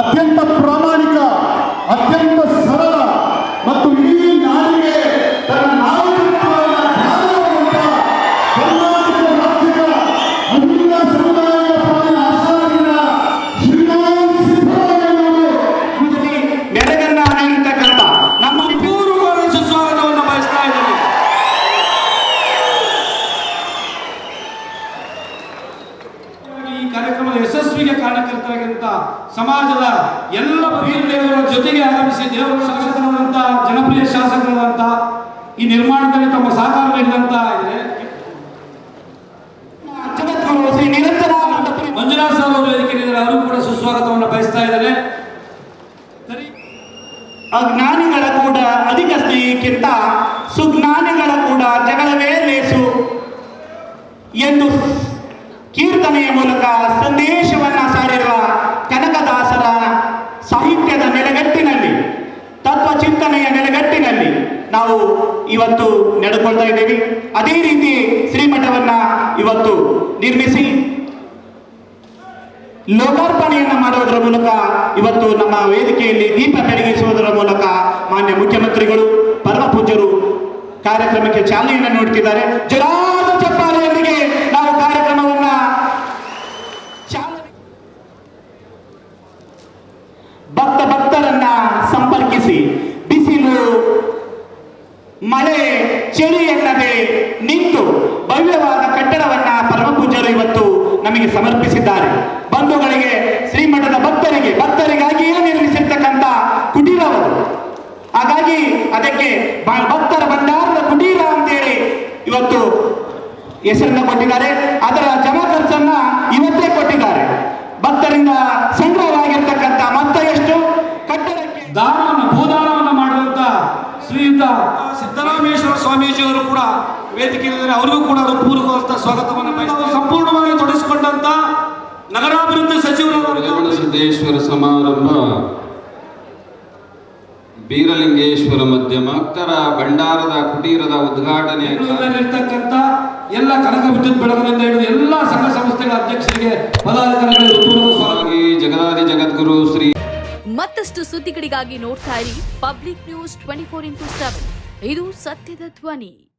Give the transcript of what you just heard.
అత్యంత ప్రామాణిక ಸಮಾಜದ ಎಲ್ಲ ವೀರದೇವರ ಜೊತೆಗೆ ಆಗಮಿಸಿ ದೇವರ ಶಾಸಕರಾದಂಥ ಜನಪ್ರಿಯ ಶಾಸಕರಾದಂಥ ಈ ನಿರ್ಮಾಣದಲ್ಲಿ ತಮ್ಮ ಸಹಕಾರ ನೀಡಿದಂಥ ಇದೆ ಜಗದ್ಗುರು ಶ್ರೀ ನಿರಂಜನಾನಂದ ಮಂಜುನಾಥ್ ಸರ್ ಅವರು ವೇದಿಕೆ ನೀಡಿದರೆ ಅವರು ಕೂಡ ಸುಸ್ವಾಗತವನ್ನು ಬಯಸ್ತಾ ಇದ್ದಾರೆ. ಅಜ್ಞಾನಿಗಳ ಕೂಡ ಅಧಿಕ ಸ್ನೇಹಕ್ಕಿಂತ ಸುಜ್ಞಾನಿಗಳ ಕೂಡ ಜಗಳವೇ ನಾವು ಇವತ್ತು ನಡೆದುಕೊಳ್ತಾ ಇದ್ದೇವೆ. ಅದೇ ರೀತಿ ಶ್ರೀಮಠವನ್ನ ಇವತ್ತು ನಿರ್ಮಿಸಿ ಲೋಕಾರ್ಪಣೆಯನ್ನು ಮಾಡುವುದರ ಮೂಲಕ ಇವತ್ತು ನಮ್ಮ ವೇದಿಕೆಯಲ್ಲಿ ದೀಪ ಬೆಳಗಿಸುವುದರ ಮೂಲಕ ಮಾನ್ಯ ಮುಖ್ಯಮಂತ್ರಿಗಳು, ಪರಮ ಪೂಜ್ಯರು ಕಾರ್ಯಕ್ರಮಕ್ಕೆ ಚಾಲನೆಯನ್ನು ನೀಡುತ್ತಿದ್ದಾರೆ ಜಲಾದ ಚಪ್ಪಾಲೆಯೊಂದಿಗೆ ನಾವು ಕಾರ್ಯಕ್ರಮವನ್ನ ಚಾಲನೆ ಭಕ್ತ ಭಕ್ತರನ್ನ ಸಂಪರ್ಕಿಸಿ ಮಳೆ, ಚಳಿ ಎನ್ನದೆ ನಿಂತು ಭವ್ಯವಾದ ಕಟ್ಟಡವನ್ನ ಪರಮಪೂಜರು ಇವತ್ತು ನಮಗೆ ಸಮರ್ಪಿಸಿದ್ದಾರೆ. ಬಂಧುಗಳಿಗೆ, ಶ್ರೀಮಠದ ಭಕ್ತರಿಗೆ, ಭಕ್ತರಿಗಾಗಿಯೇ ನಿರ್ಮಿಸಿರ್ತಕ್ಕಂಥ ಕುಟೀರವರು ಹಾಗಾಗಿ ಅದಕ್ಕೆ ಭಕ್ತರ ಭಂಡಾರದ ಕುಟೀರ ಅಂತೇಳಿ ಇವತ್ತು ಹೆಸರನ್ನ ಕೊಟ್ಟಿದ್ದಾರೆ. ಸಿದ್ದರಾಮೇಶ್ವರ ಸ್ವಾಮೀಜಿಯವರು ಕೂಡ ವೇದಿಕೆಯಲ್ಲಿದ್ದಾರೆ ಅವರಿಗೂ ಕೂಡ ಪೂರ್ವಕವಾದ ಸ್ವಾಗತವನ್ನು ಬಯಸ್ತಾರೆ ಸಂಪೂರ್ಣವಾಗಿ ತೊಡಗಿಸಿಕೊಂಡಂತ ನಗರಾಭಿವೃದ್ಧಿ ಸಚಿವರಾದ ಸಿದ್ದೇಶ್ವರ ಸಮಾರಂಭ ಬೀರಲಿಂಗೇಶ್ವರ ಮಧ್ಯಮ ಭಕ್ತರ ಭಂಡಾರದ ಕುಟೀರದ ಉದ್ಘಾಟನೆ ಇರ್ತಕ್ಕಂಥ ಎಲ್ಲ ಕನಕ ವಿದ್ಯುತ್ ಬೆಳಗಿನಿಂದ ಹಿಡಿದು ಎಲ್ಲ ಸಂಘ ಸಂಸ್ಥೆಗಳ ಅಧ್ಯಕ್ಷರಿಗೆ ಪದಾಧಿಕಾರಿಗಳಿಗೆ ಜಗದಾದಿ ಜಗದ್ಗುರು ಶ್ರೀ ಮತ್ತಷ್ಟು ಸುದ್ದಿಗಳಿಗಾಗಿ ನೋಡ್ತಾ ಇರಿ public news twenty four into seven. ಇದು ಸತ್ಯದ ಧ್ವನಿ.